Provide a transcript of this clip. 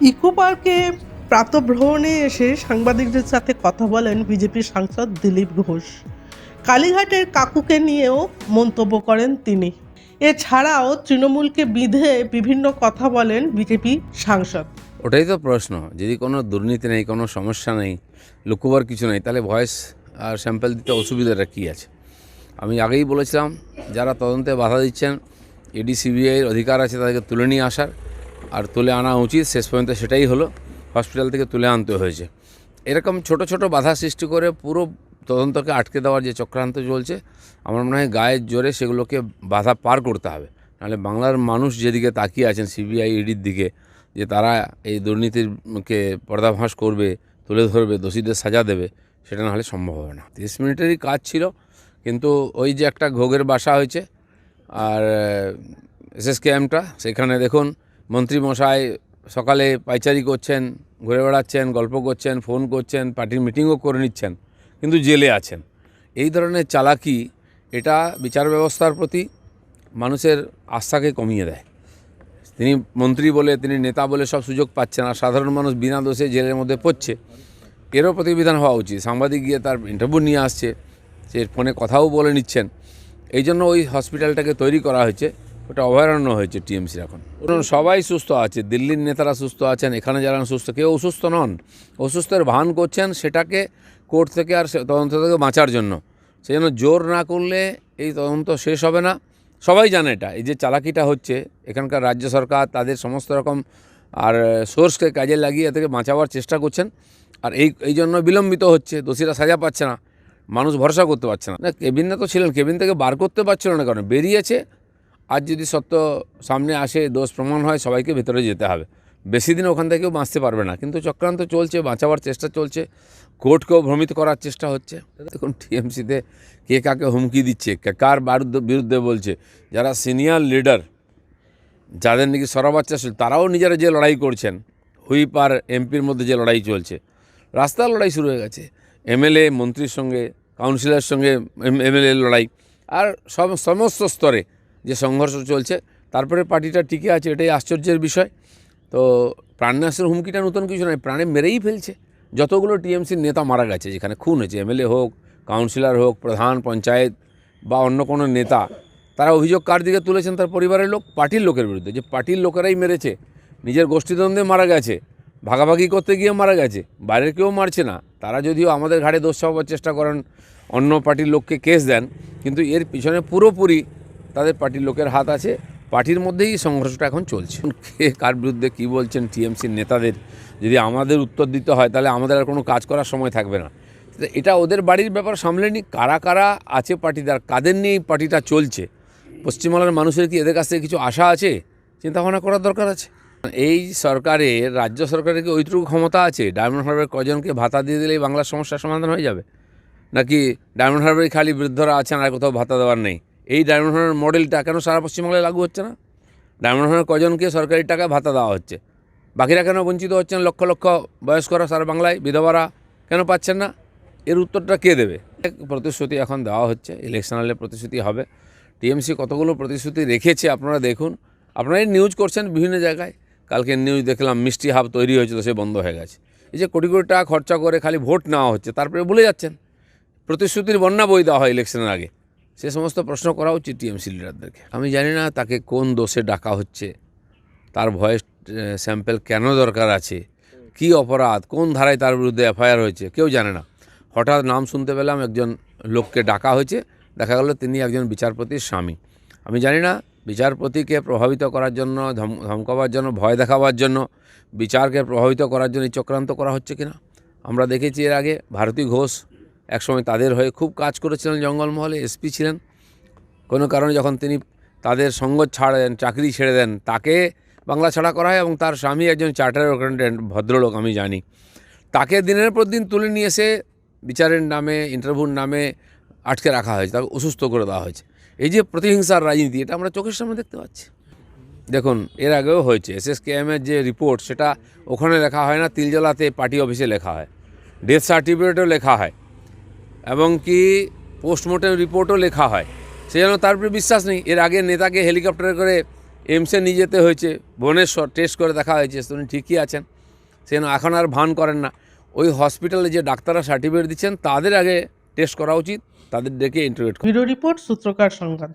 Eco পার্কে প্রাতভ্রমণে এসে সাংবাদিকদের সাথে কথা বলেন বিজেপির সাংসদ দিলীপ ঘোষ। কালীঘাটের কাকুকে নিয়েও মন্তব্য করেন তিনি। এছাড়াও তৃণমূলকে বিধে বিভিন্ন কথা বলেন বিজেপি সাংসদ। ওটাই তো প্রশ্ন, যদি কোনো দুর্নীতি নেই, কোনো সমস্যা নেই, লুকোবার কিছু নেই, তাহলে ভয়েস আর স্যাম্পল দিতে অসুবিধাটা কী আছে? আমি আগেই বলেছিলাম, যারা তদন্তে বাধা দিচ্ছেন, এডি সিবিআইয়ের অধিকার আছে তাদেরকে তুলে নিয়ে আসার। আর তুলে আনা উচিত, শেষ পর্যন্ত সেটাই হলো। হসপিটাল থেকে তুলে আনতে হয়েছে। এরকম ছোট ছোট বাধা সৃষ্টি করে পুরো তদন্তকে আটকে দেওয়ার যে চক্রান্ত চলছে, আমার মনে হয় গায়ের জোরে সেগুলোকে বাধা পার করতে হবে। নাহলে বাংলার মানুষ যেদিকে তাকিয়ে আছেন সিবিআই, ইডির দিকে, যে তারা এই দুর্নীতিরকে পর্দাভাস করবে, তুলে ধরবে, দোষীদের সাজা দেবে, সেটা না হলে সম্ভব হবে না। তিরিশ মিনিটেরই কাজ ছিল, কিন্তু ওই যে একটা ঘোগের বাসা হয়েছে, আর এসএস ক্যাম্পটা সেখানে দেখুন মন্ত্রী মশাই সকালে পাইচারি করছেন, ঘুরে বেড়াচ্ছেন, গল্প করছেন, ফোন করছেন, পার্টির মিটিংও করে নিচ্ছেন, কিন্তু জেলে আছেন। এই ধরনের চালাকি, এটা বিচার ব্যবস্থার প্রতি মানুষের আস্থাকে কমিয়ে দেয়। তিনি মন্ত্রী বলে, তিনি নেতা বলে সব সুযোগ পাচ্ছেন আর সাধারণ মানুষ বিনা দোষে জেলের মধ্যে পড়ছে। এরও প্রতিবিধান হওয়া উচিত। সাংবাদিক গিয়ে তার ইন্টারভিউ নিয়ে আসছে, সে ফোনে কথাও বলে নিচ্ছেন। এই জন্য ওই হসপিটালটাকে তৈরি করা হয়েছে। ওটা অভয়ারণ্য হয়েছে টিএমসির এখন। ধরুন সবাই সুস্থ আছে, দিল্লির নেতারা সুস্থ আছেন, এখানে যারা সুস্থ, কেউ অসুস্থ নন। অসুস্থের ভান করছেন সেটাকে কোর্ট থেকে আর তদন্ত থেকে বাঁচার জন্য। সেই জন্য জোর না করলে এই তদন্ত শেষ হবে না। সবাই জানে এটা। এই যে চালাকিটা হচ্ছে, এখানকার রাজ্য সরকার তাদের সমস্ত রকম আর সোর্সকে কাজে লাগিয়ে থেকে বাঁচাবার চেষ্টা করছেন। আর এই এই জন্য বিলম্বিত হচ্ছে, দোষীরা সাজা পাচ্ছে না। মানুষ ভরসা করতে পারছে না। না কেবিনে তো ছিলেন, কেবিন থেকে বার করতে পারছিল না কারণ বেরিয়েছে আজ যদি সত্য সামনে আসে, দোষ প্রমাণ হয়, সবাইকে ভেতরে যেতে হবে। বেশি দিন ওখান থেকেও বাঁচতে পারবে না। কিন্তু চক্রান্ত চলছে, বাঁচাবার চেষ্টা চলছে, কোর্টকেও ভ্রমিত করার চেষ্টা হচ্ছে। দেখুন, টিএমসিতে কে কাকে হুমকি দিচ্ছে কার বারুদ্ধ বলছে। যারা সিনিয়র লিডার, যাদের নাকি সরাবাচ্চা ছিল তারাও নিজেরা যে লড়াই করছেন, হুইপ আর এমপির মধ্যে যে লড়াই চলছে, রাস্তার লড়াই শুরু হয়ে গেছে। এমএলএ, মন্ত্রীর সঙ্গে, কাউন্সিলরের সঙ্গে এমএলএ লড়াই, আর সমস্ত স্তরে যে সংঘর্ষ চলছে, তারপরে পার্টিটা টিকে আছে, এটাই আশ্চর্যের বিষয়। তো প্রাণনাশের হুমকিটা নতুন কিছু নয়, প্রাণে মেরেই ফেলছে। যতগুলো টিএমসির নেতা মারা গেছে, যেখানে খুন হয়েছে, এমএলএ হোক, কাউন্সিলর হোক, প্রধান, পঞ্চায়েত বা অন্য কোনো নেতা, তারা অভিযোগ কার দিকে তুলেছেন? তার পরিবারের লোক, পার্টির লোকের বিরুদ্ধে। যে পার্টির লোকেরাই মেরেছে, নিজের গোষ্ঠীদ্বন্দ্বে মারা গেছে, ভাগাভাগি করতে গিয়ে মারা গেছে, বাইরের কেউ মারছে না। তারা যদিও আমাদের ঘাড়ে দোষ চাপাবার চেষ্টা করেন, অন্য পার্টির লোককে কেস দেন, কিন্তু এর পিছনে পুরোপুরি তাদের পার্টির লোকের হাত আছে। পার্টির মধ্যেই সংঘর্ষটা এখন চলছে। কে কার বিরুদ্ধে কী বলছেন টিএমসির নেতাদের? যদি আমাদের উত্তর দিতে হয়, তাহলে আমাদের আর কোনো কাজ করার সময় থাকবে না। এটা ওদের বাড়ির ব্যাপার সামলে নি। কারা কারা আছে পার্টিদার কাদের নিয়ে পার্টিটা চলছে? পশ্চিমবাংলার মানুষের কি এদের কাছ থেকে কিছু আশা আছে? চিন্তা ভাবনা করার দরকার আছে। এই সরকারের রাজ্য সরকারের কি ওইটুকু ক্ষমতা আছে? ডায়মন্ড হারবারের কজনকে ভাতা দিয়ে দিলেই বাংলার সমস্যার সমাধান হয়ে যাবে? নাকি ডায়মন্ড হারবারে খালি বৃদ্ধরা আছেন আর কোথাও ভাতা দেওয়ার নেই? এই ডায়মন্ড হারবার মডেলটা কেন সারা পশ্চিমবাংলায় লাগু হচ্ছে না? ডায়মন্ড হারবার কজনকে সরকারি টাকা ভাতা দেওয়া হচ্ছে? বাকিরা কেন বঞ্চিত হচ্ছেন? লক্ষ লক্ষ বয়স্করা সারা বাংলায়, বিধবারা কেন পাচ্ছেন না? এর উত্তরটা কে দেবে? প্রতিশ্রুতি এখন দেওয়া হচ্ছে ইলেকশনালে প্রতিশ্রুতি হবে। টিএমসি কতগুলো প্রতিশ্রুতি রেখেছে আপনারা দেখুন। আপনারাই নিউজ করছেন বিভিন্ন জায়গায়। কালকে নিউজ দেখলাম, মিষ্টি হাব তৈরি হয়েছিল, সে বন্ধ হয়ে গেছে। এই যে কোটি কোটি টাকা খরচা করে খালি ভোট নেওয়া হচ্ছে, তারপরে ভুলে যাচ্ছেন, প্রতিশ্রুতির বন্যা বই দেওয়া হয় ইলেকশনের আগে। সে সমস্ত প্রশ্ন করা উচিত টিএমসি লিডারদেরকে। আমি জানি না তাকে কোন দোষে ডাকা হচ্ছে, তার ভয়েস স্যাম্পেল কেন দরকার আছে, কি অপরাধ, কোন ধারায় তার বিরুদ্ধে এফআইআর হয়েছে, কেউ জানে না। হঠাৎ নাম শুনতে পেলাম একজন লোককে ডাকা হয়েছে, দেখা গেল তিনি একজন বিচারপতির স্বামী। আমি জানি না বিচারপতিকে প্রভাবিত করার জন্য, ধম- ধমকাবার জন্য, ভয় দেখাবার জন্য, বিচারকে প্রভাবিত করার জন্য চক্রান্ত করা হচ্ছে কিনা। আমরা দেখেছি এর আগে ভারতী ঘোষ একসময় তাদের হয়ে খুব কাজ করেছিলেন জঙ্গলমহলে, এসপি ছিলেন। কোনো কারণে যখন তিনি তাদের সঙ্গ ছাড় দেন, চাকরি ছেড়ে দেন, তাকে বাংলা ছাড়া করা হয় এবং তার স্বামী একজন চার্টার অ্যাকাউন্টেন্ট ভদ্রলোক আমি জানি। তাকে দিনের পর দিন তুলে নিয়ে এসে বিচারের নামে, ইন্টারভিউর নামে আটকে রাখা হয়েছে, তাকে অসুস্থ করে দেওয়া হয়েছে। এই যে প্রতিহিংসার রাজনীতি, এটা আমরা চোখের সামনে দেখতে পাচ্ছি। দেখুন, এর আগেও হয়েছে এস এস এর যে রিপোর্ট, সেটা ওখানে লেখা হয় না, তিলজলাতে পার্টি অফিসে লেখা হয়। ডেথ সার্টিফিকেটও লেখা হয়। এবং কি পোস্টমর্টেম রিপোর্টও লেখা হয়। সে যেন তার উপরে বিশ্বাস নেই। এর আগে নেতাকে হেলিকপ্টারে করে এমসে নিয়ে যেতে হয়েছে। ভুবনেশ্বর টেস্ট করে দেখা হয়েছে। উনি ঠিকই আছেন। সে এখন আর ভান করেন না। ওই হসপিটালে যে ডাক্তাররা সার্টিফিকেট দিচ্ছেন, তাদের আগে টেস্ট করা উচিত। তাদের ডেকে ইন্টারভিউ রিপোর্ট সূত্রকার সংবাদ।